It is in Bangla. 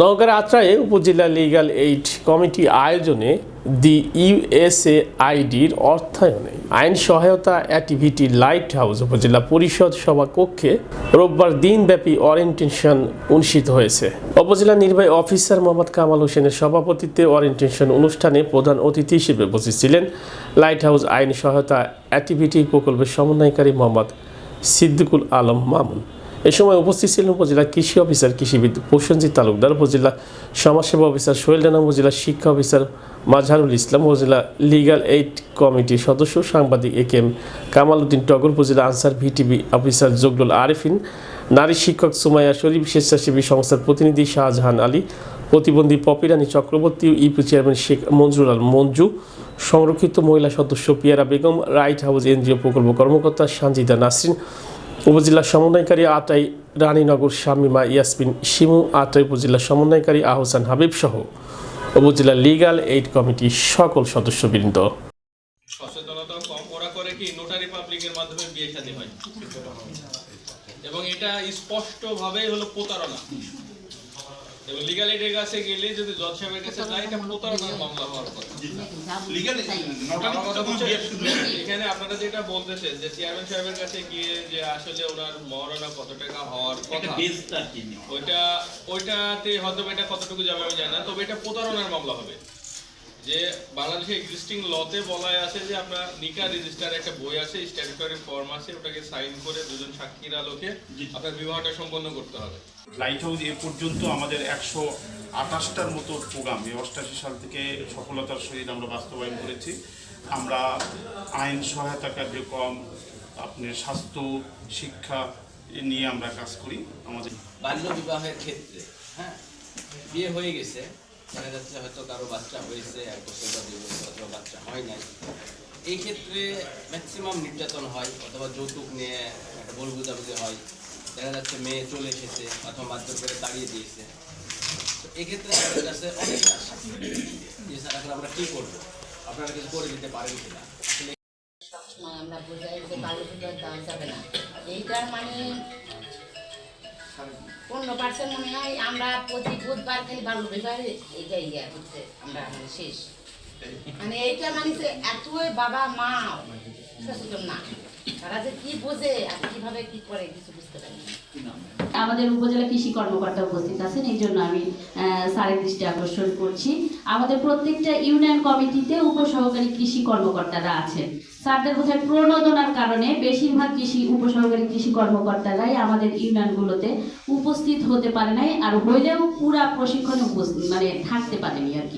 নওগাঁর আত্রায়ে উপজেলা লিগ্যাল এইড কমিটি আয়োজনে দি ইউএসএ আইডির অর্থায়নে আইন সহায়তা অ্যাক্টিভিটি লাইট হাউস উপজেলা পরিষদ সভা কক্ষে রোববার দিনব্যাপী অরিয়েন্টেশন অনুষ্ঠিত হয়েছে। উপজেলা নির্বাহী অফিসার মোহাম্মদ কামাল হোসেনের সভাপতিত্বে অরিয়েন্টেশন অনুষ্ঠানে প্রধান অতিথি হিসেবে উপস্থিত ছিলেন লাইট হাউস আইন সহায়তা অ্যাক্টিভিটি প্রকল্পের সমন্বয়কারী মোহাম্মদ সিদ্দিকুল আলম মামুন। এ সময় উপস্থিত ছিলেন উপজেলা কৃষি অফিসার, কৃষিবিদ প্রসেনজিৎ তালুকদার, উপজেলা সমাজসেবা অফিসার সোহেল রানা, উপজেলা শিক্ষা অফিসার মাজহারুল ইসলাম, উপজেলা লিগ্যাল এইড কমিটির সদস্য সাংবাদিক A K M Kamal Uddin Tagar, উপজেলা আনসার ভিটিভি অফিসার জগদুল আরিফিন, নারী শিক্ষক সুমাইয়া শরীফ, স্বেচ্ছাসেবী সংস্থার প্রতিনিধি শাহজাহান আলী, প্রতিবন্ধী পপিরানী চক্রবর্তী ইপি চেয়ারম্যান শেখ মঞ্জুর আল মঞ্জু, সংরক্ষিত মহিলা সদস্য পিয়ারা বেগম, রাইট হাউস এনজিও প্রকল্প কর্মকর্তা সানজিদা নাসরিন উপজেলা সমন্বয়কারী আটাই রানীনগর শামিমা ইয়াসমিন শিমু আটাই উপজেলা সমন্বয়কারী আহসান হাবিব সহ উপজেলা লিগাল এইড কমিটির সকল সদস্যবৃন্দ। এবং এটা স্পষ্ট ভাবে হলো প্রতারণা। লিগাল এডের কাছে গেলে যদি জজ সাহেবের কাছে যায় এটা প্রতারণার মামলা হওয়ার কথা। লিগালি আমার কথা হচ্ছে, এখানে আপনারা যেটা বলতেছেন যে চেয়ারম্যান সাহেবের কাছে গিয়ে যে আসলে ওনার মহারণা কত টাকা হওয়ার কথা ওইটা ওইটাতে হয়তো এটা কতটুকু যাবে আমি জানি না তবে এটা প্রতারণার মামলা হবে। যে বাংলাদেশে এক্সিস্টিং লতে বলা আছে যে আপনার নিকা রেজিস্টার একটা বই আছে স্ট্যাটুটরি ফর্ম আছে ওটাকে সাইন করে দুজন সাক্ষীর আলোকে আপনার বিবাহটা সম্পন্ন করতে হবে। লাইট হাউস এ পর্যন্ত আমাদের একশো আঠাশটার মতো প্রোগ্রাম এই অষ্টাশি সাল থেকে সফলতার সহিত আমরা বাস্তবায়ন করেছি। আমরা আইন সহায়তা কার্যক্রম আপনার স্বাস্থ্য শিক্ষা এ নিয়ে আমরা কাজ করি আমাদের। বাল্য বিবাহের ক্ষেত্রে হ্যাঁ? বিয়ে হয়ে গেছে। দেখা যাচ্ছে হয়তো কারও বাচ্চা হয়েছে এক বছর বা দুই বছর অথবা বাচ্চা হয় নাই। এই ক্ষেত্রে ম্যাক্সিমাম নির্যাতন হয় অথবা যৌতুক নিয়ে একটা ভুল বুঝাবুঝি হয়। দেখা যাচ্ছে মেয়ে চলে এসেছে, অথবা মারধর করে তাড়িয়ে দিয়েছে। তো এক্ষেত্রে আমাদের কাছে অনেক আশা যে স্যার, এখন আমরা কী করব? আপনারা কিছু করে দিতে পারেন কিনা? আমরা বোঝাই যে বাল্য বিবাহ দেওয়া যাবে না। এইটার মানে পনেরো পার্সেন্ট মনে হয় আমরা প্রতি বুধবার খালি বাল্য বিবাহে এইটা ইয়া করতে আমরা মানে শেষ। মানে এইটা মানে এতই বাবা মা সচেতন না। তারা যে কি বোঝে আর কীভাবে কি করে কিছু বুঝতে পারি আমাদের উপজেলা কৃষি কর্মকর্তা উপস্থিত আছেন এই জন্য আমি আহ, স্যারের দৃষ্টি আকর্ষণ করছি। আমাদের প্রত্যেকটা ইউনিয়ন কমিটিতে উপসহকারী কৃষি কর্মকর্তারা আছেন। স্যারদের বোধহয় প্রণোদনার কারণে বেশিরভাগ কৃষি উপসহকারী কৃষি কর্মকর্তারাই আমাদের ইউনিয়নগুলোতে উপস্থিত হতে পারে নাই আর হইলেও পুরা প্রশিক্ষণে উপস্থিত মানে থাকতে পারেনি আর কি।